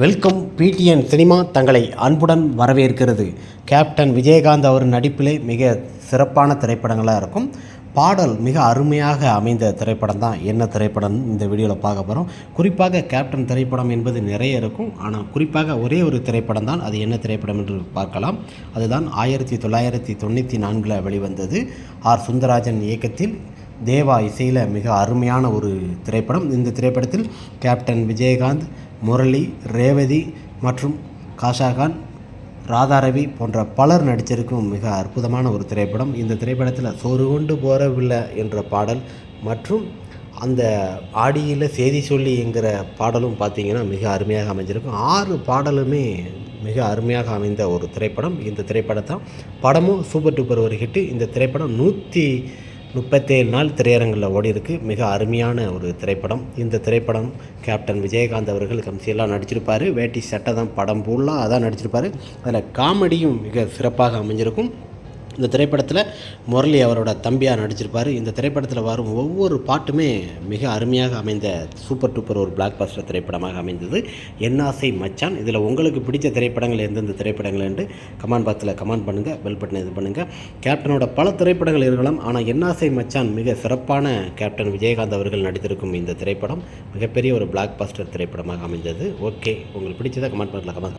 Welcome PTN cinema தங்களை அன்புடன் வரவேற்கிறது. கேப்டன் விஜயகாந்த் அவர் நடிப்பிலே மிக சிறப்பான திரைப்படங்களாக இருக்கும். பாடல் மிக அருமையாக அமைந்த திரைப்படம் தான். என்ன திரைப்படம்? இந்த வீடியோவில் பார்க்க போகிறோம் குறிப்பாக கேப்டன் திரைப்படம் என்பது நிறைய இருக்கும். ஆனால் குறிப்பாக ஒரே ஒரு திரைப்படம் தான். அது என்ன திரைப்படம் என்று பார்க்கலாம். அதுதான் ஆயிரத்தி தொள்ளாயிரத்தி தொண்ணூற்றி நான்கில் வெளிவந்தது. ஆர். சுந்தரராஜன் இயக்கத்தில் தேவா இசையில் மிக அருமையான ஒரு திரைப்படம். இந்த திரைப்படத்தில் கேப்டன் விஜயகாந்த் முரளி ரேவதி மற்றும் காஷாகான் ராதாரவி போன்ற பலர் நடித்திருக்கும் மிக அற்புதமான ஒரு திரைப்படம். இந்த திரைப்படத்தில் சோறு கொண்டு போறவில்லை என்ற பாடல் மற்றும் அந்த ஆடியில் செய்தி சொல்லி என்கிற பாடலும் பார்த்தீங்கன்னா மிக அருமையாக அமைஞ்சிருக்கும். ஆறு பாடலுமே மிக அருமையாக அமைந்த ஒரு திரைப்படம். இந்த திரைப்படத்தான் படமும் சூப்பர் டூப்பர் ஒரு ஹிட்டு. இந்த திரைப்படம் நூற்றி முப்பத்தேழு நாள் திரையரங்கில் ஓடி இருக்கு மிக அருமையான ஒரு திரைப்படம். இந்த திரைப்படம் கேப்டன் விஜயகாந்த் அவர்கள் கம்சியெல்லாம் நடிச்சிருப்பார். வேட்டி சட்டை தான் படம் ஃபுல்லாக அதான் நடிச்சிருப்பார். அதில் காமெடியும் மிக சிறப்பாக அமைஞ்சிருக்கும். இந்த திரைப்படத்தில் முரளி அவரோட தம்பியாக நடிச்சிருப்பார். இந்த திரைப்படத்தில் வரும் ஒவ்வொரு பாட்டுமே மிக அருமையாக அமைந்த சூப்பர் டூப்பர் ஒரு பிளாக் பாஸ்டர் திரைப்படமாக அமைந்தது. என்னாசை மச்சான் இதில் உங்களுக்கு பிடிச்ச திரைப்படங்கள் எந்தெந்த திரைப்படங்கள் என்று கமெண்ட் பாக்ஸில் கமெண்ட் பண்ணுங்கள் பெல் பட்டனை இது பண்ணுங்கள் கேப்டனோட பல திரைப்படங்கள் இருக்கலாம் ஆனால் என்னாசை மச்சான் மிக சிறப்பான கேப்டன் விஜயகாந்த் அவர்கள் நடித்திருக்கும் இந்த திரைப்படம் மிகப்பெரிய ஒரு பிளாக் பாஸ்டர் திரைப்படமாக அமைந்தது. ஓகே உங்களுக்கு பிடிச்சதை கமெண்ட் பாக்ஸில் கமெண்ட்